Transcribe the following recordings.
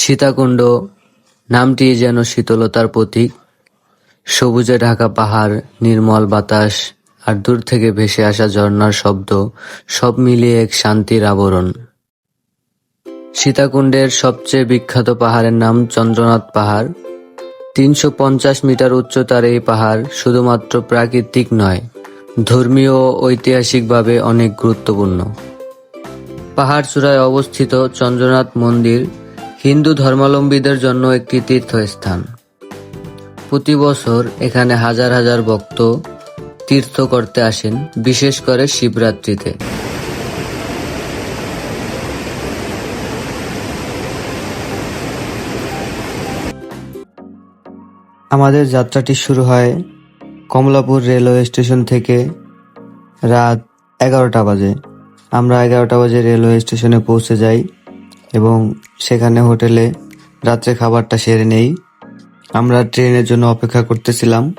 সীতাকুণ্ড নামটি যেন শীতলতার প্রতীক। সবুজে ঢাকা পাহাড়, নির্মল বাতাস, আর দূর থেকে ভেসে আসা ঝর্ণার শব্দ, সব মিলিয়ে এক শান্তির আবরণ। সীতাকুণ্ডের সবচেয়ে বিখ্যাত পাহাড়ের নাম চন্দ্রনাথ পাহাড়। তিনশো পঞ্চাশ মিটার উচ্চতার এই পাহাড় শুধুমাত্র প্রাকৃতিক নয়, ধর্মীয় ও ঐতিহাসিকভাবে অনেক গুরুত্বপূর্ণ। পাহাড় চূড়ায় অবস্থিত চন্দ্রনাথ মন্দির হিন্দু ধর্মাবলম্বীদের জন্য একটি তীর্থস্থান। প্রতি বছর এখানে হাজার হাজার ভক্ত তীর্থ করতে আসেন, বিশেষ করে শিবরাত্রিতে। আমাদের যাত্রাটি শুরু হয় কমলাপুর রেলওয়ে স্টেশন থেকে রাত এগারোটা বাজে। আমরা এগারোটা বাজে রেলওয়ে স্টেশনে পৌঁছে যাই। এবং সেখানে হোটেলে রাত্রে খাবারটা সেরে নেই। আমরা ট্রেনের জন্য অপেক্ষা করতেছিলাম।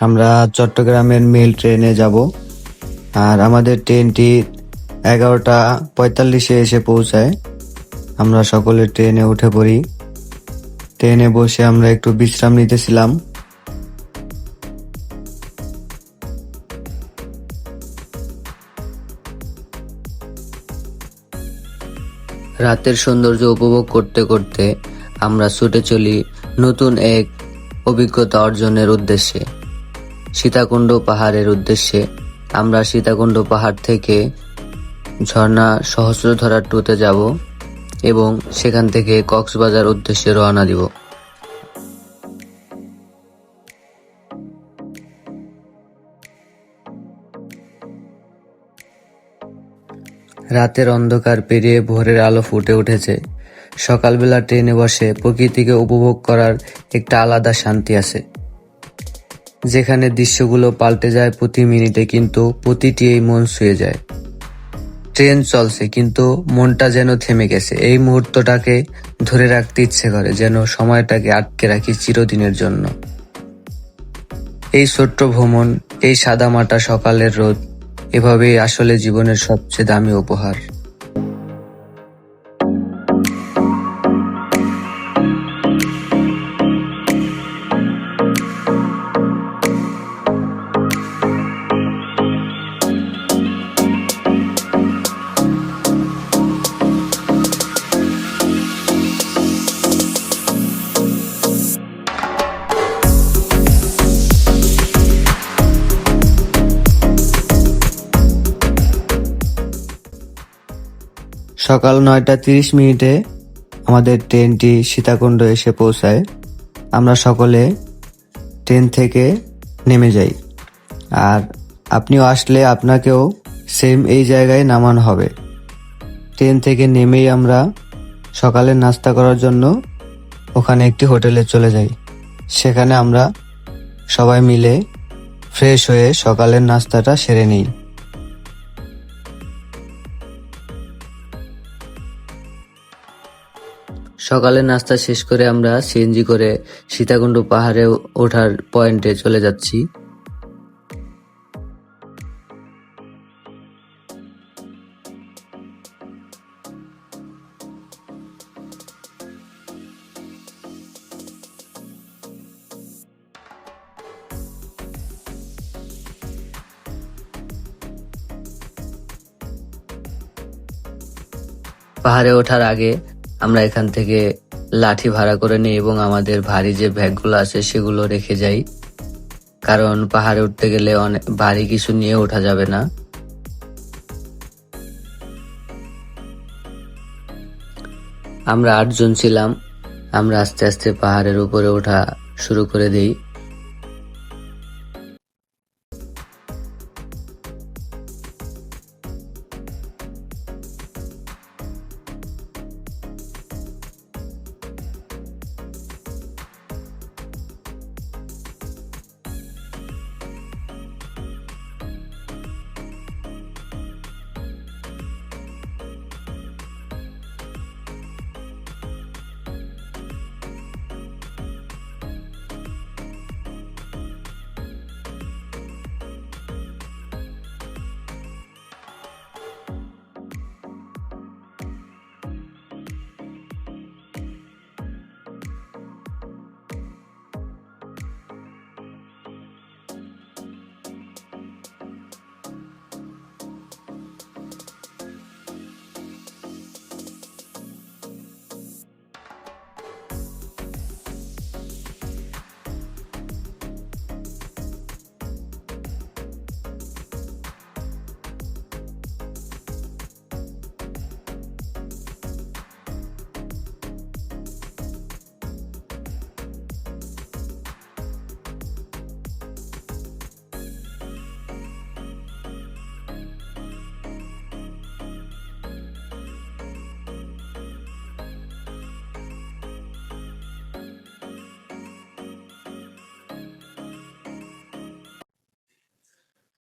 আমরা চট্টগ্রামের মেল ট্রেনে যাব। আর আমাদের ট্রেনটি এগারোটা পঁয়তাল্লিশে এসে পৌঁছায়। আমরা সকলে ট্রেনে উঠে পড়ি। ট্রেনে বসে আমরা একটু বিশ্রাম নিতেছিলাম। রাতের সৌন্দর্য উপভোগ করতে করতে আমরা ছুটে চলি নতুন এক অভিজ্ঞতা অর্জনের উদ্দেশ্যে। সীতাকুণ্ড পাহাড়ের উদ্দেশ্যে। আমরা সীতাকুণ্ড পাহাড় থেকে ঝর্ণা সহস্রধরা টুতে যাব এবং সেখান থেকে কক্সবাজার উদ্দেশ্যে রওনা দিব। রাতের অন্ধকার পেরিয়ে ভোরের আলো ফুটে উঠেছে। সকালবেলা ট্রেনে বসে প্রকৃতিকে উপভোগ করার একটা আলাদা শান্তি আছে। যেখানে দৃশ্যগুলো পাল্টে যায় প্রতি মিনিটে কিন্তু প্রতিটি এই মন ছুঁয়ে যায়। ট্রেন চলছে কিন্তু মনটা যেন থেমে গেছে। এই মুহূর্তটাকে ধরে রাখতে ইচ্ছে করে যেন সময়টাকে আটকে রাখি চিরদিনের জন্য। এই ছোট্ট ভ্রমণ, এই সাদামাটা সকালের রোদ এভাবেই আসলে জীবনের সবচেয়ে দামি উপহার। সকাল নয়টা তিরিশ মিনিটে আমাদের ট্রেনটি সীতাকুণ্ড এসে পৌঁছায়। আমরা সকলে ট্রেন থেকে নেমে যাই। আর আপনিও আসলে আপনাকেও সেম এই জায়গায় নামানো হবে। ট্রেন থেকে নেমেই আমরা সকালে নাস্তা করার জন্য ওখানে একটি হোটেলে চলে যাই। সেখানে আমরা সবাই মিলে ফ্রেশ হয়ে সকালের নাস্তাটা সেরে নিই। সকালে নাস্তা শেষ করে আমরা সিএনজি করে সীতাকুণ্ড পাহাড়ে ওঠার পয়েন্টে চলে যাচ্ছি। পাহাড়ে ওঠার আগে আমরা এখান থেকে লাঠি ভাড়া করে নিই এবং আমাদের ভারী যে ব্যাগগুলো আছে সেগুলো রেখে যাই। কারণ পাহাড়ে উঠতে গেলে অনেক ভারী কিছু নিয়ে ওঠা যাবে না। আমরা আটজন ছিলাম। আমরা আস্তে আস্তে পাহাড়ের উপরে ওঠা শুরু করে দিই।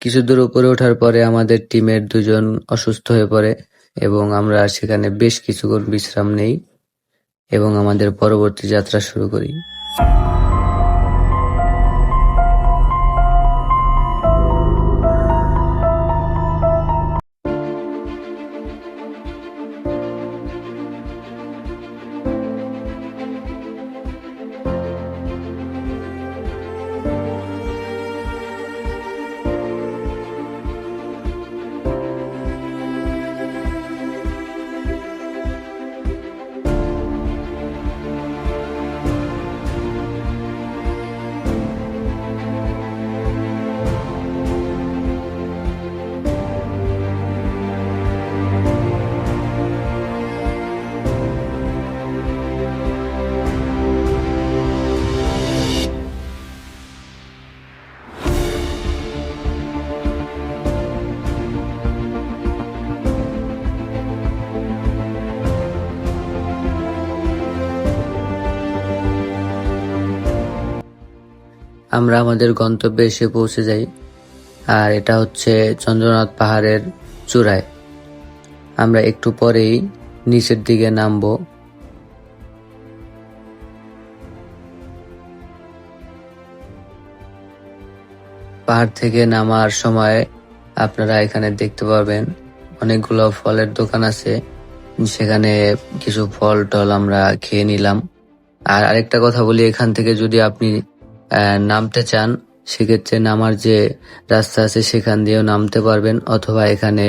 কিছু দূর উপরে ওঠার পরে আমাদের টিমের দুজন অসুস্থ হয়ে পড়ে এবং আমরা সেখানে বেশ কিছুক্ষণ বিশ্রাম নেই এবং আমাদের পরবর্তী যাত্রা শুরু করি। আমরা আমাদের গন্তব্যে এসে পৌঁছে যাই। আর এটা হচ্ছে চন্দ্রনাথ পাহাড়ের চূড়ায়। আমরা একটু পরেই নিচের দিকে নামবো। পাহাড় থেকে নামার সময় আপনারা এখানে দেখতে পাবেন অনেকগুলো ফলের দোকান আছে। সেখানে কিছু ফল টল আমরা খেয়ে নিলাম। আর আরেকটা কথা বলি, এখান থেকে যদি আপনি নামতে চান, সেক্ষেত্রে নামার যে রাস্তা আছে সেখান দিয়েও নামতে পারবেন, অথবা এখানে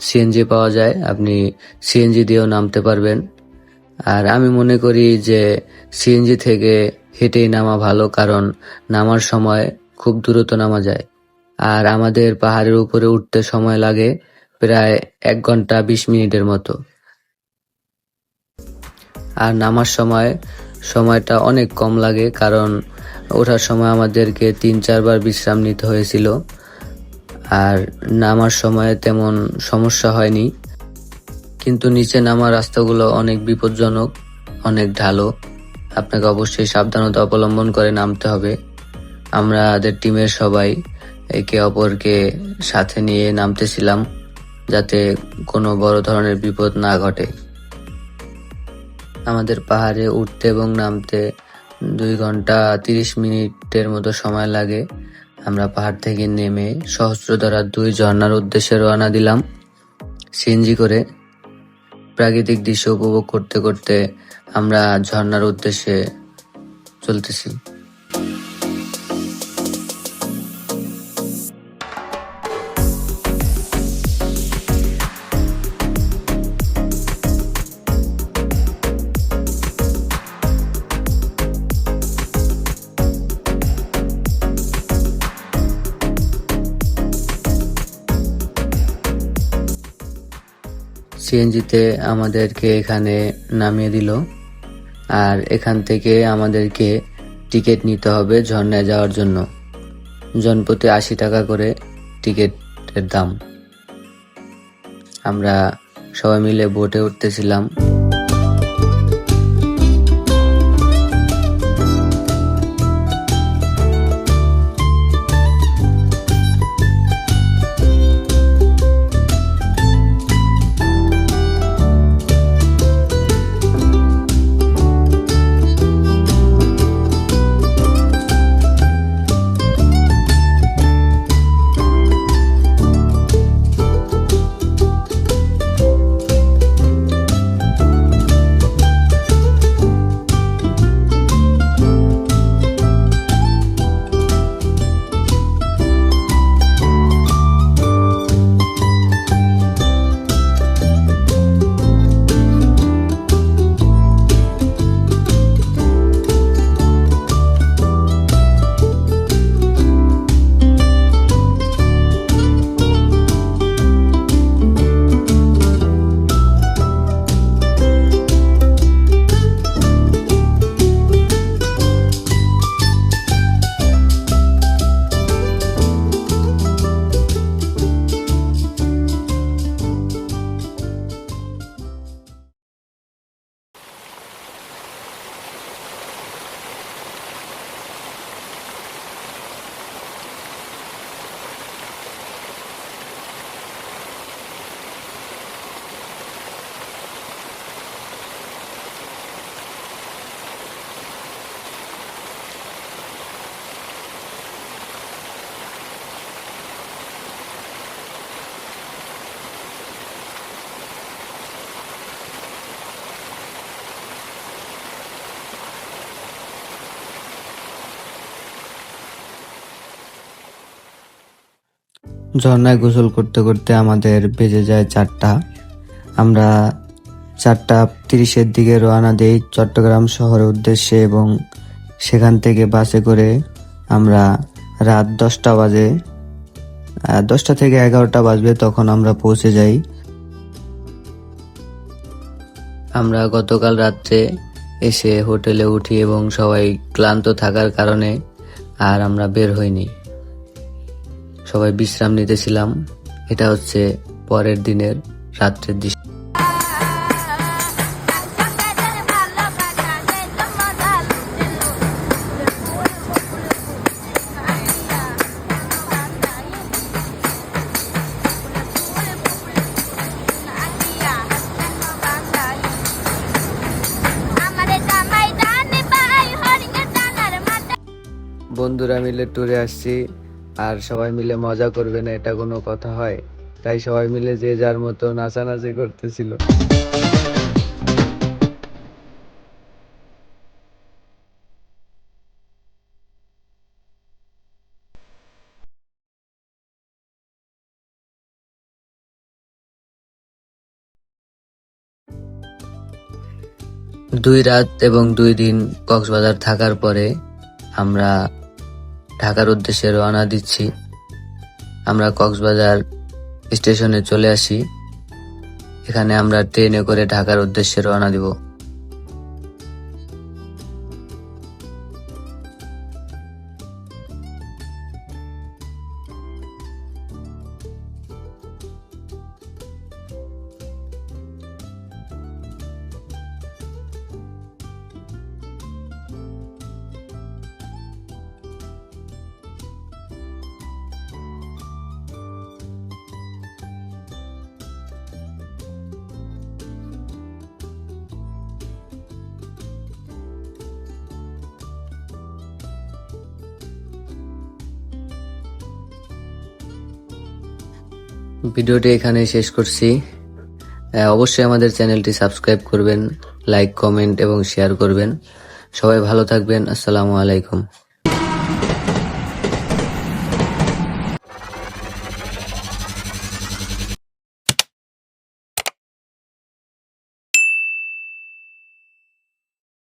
সিএনজি পাওয়া যায়, আপনি সিএনজি দিয়েও নামতে পারবেন। আর আমি মনে করি যে সিএনজি থেকে হেঁটেই নামা ভালো, কারণ নামার সময় খুব দ্রুত নামা যায়। আর আমাদের পাহাড়ের উপরে উঠতে সময় লাগে প্রায় এক ঘণ্টা বিশ মিনিটের মতো। আর নামার সময়, সময়টা অনেক কম লাগে, কারণ ওঠার সময় আমাদেরকে তিন, চারবার বিশ্রাম নিতে হয়েছিল। আর নামার সময় তেমন সমস্যা হয়নি। কিন্তু নিচে নামার রাস্তাগুলো অনেক বিপজ্জনক, অনেক ঢালো। আপনাকে অবশ্যই সাবধানতা অবলম্বন করে নামতে হবে। আমরা আমাদের টিমের সবাই একে অপরকে সাথে নিয়ে নামতেছিলাম যাতে কোনো বড় ধরনের বিপদ না ঘটে। আমাদের পাহাড়ে উঠতে এবং নামতে দুই ঘণ্টা তিরিশ মিনিটের মতো সময় লাগে। আমরা পাহাড় থেকে নেমে সহস্রধারা দুই ঝর্নার উদ্দেশ্যে রওনা দিলাম সিএনজি করে। প্রাকৃতিক দৃশ্য উপভোগ করতে করতে আমরা ঝর্নার উদ্দেশ্যে চলতেছি। সিএনজিতে আমাদেরকে এখানে নামিয়ে দিল। আর এখান থেকে আমাদেরকে টিকিট নিতে হবে ঝর্ণায় যাওয়ার জন্য। জনপ্রতি আশি টাকা করে টিকিটের দাম। আমরা সবাই মিলে বোটে উঠতেছিলাম। ঝর্ণায় গোসল করতে করতে আমাদের বেজে যায় চারটা। আমরা চারটা তিরিশের দিকে রওনা দেই চট্টগ্রাম শহরের উদ্দেশ্যে এবং সেখান থেকে বাসে করে আমরা রাত দশটা বাজে দশটা থেকে এগারোটা বাজবে তখন আমরা পৌঁছে যাই। আমরা গতকাল রাত্রে এসে হোটেলে উঠি এবং সবাই ক্লান্ত থাকার কারণে আর আমরা বের হইনি। সবাই বিশ্রাম নিতেছিলাম। এটা হচ্ছে পরের দিনের রাত্রের দৃশ্য। বন্ধুরা মিলে ট্যুরে আসছি। আর সবাই মিলে মজা করবে না, এটা কোনো কথা হয়। তাই সবাই মিলে যে যার মতো নাচানাচি করতেছিল। দুই রাত এবং দুই দিন কক্সবাজার থাকার পরে আমরা ঢাকার উদ্দেশ্যে রওনা দিচ্ছি। আমরা কক্সবাজার স্টেশনে চলে আসি। এখানে আমরা ট্রেনে করে ঢাকার উদ্দেশ্যে রওনা দিব। ভিডিওটি এখানে শেষ করছি। অবশ্যই আমাদের চ্যানেলটি সাবস্ক্রাইব করবেন, লাইক, কমেন্ট এবং শেয়ার করবেন। সবাই ভালো থাকবেন। আসসালামু আলাইকুম।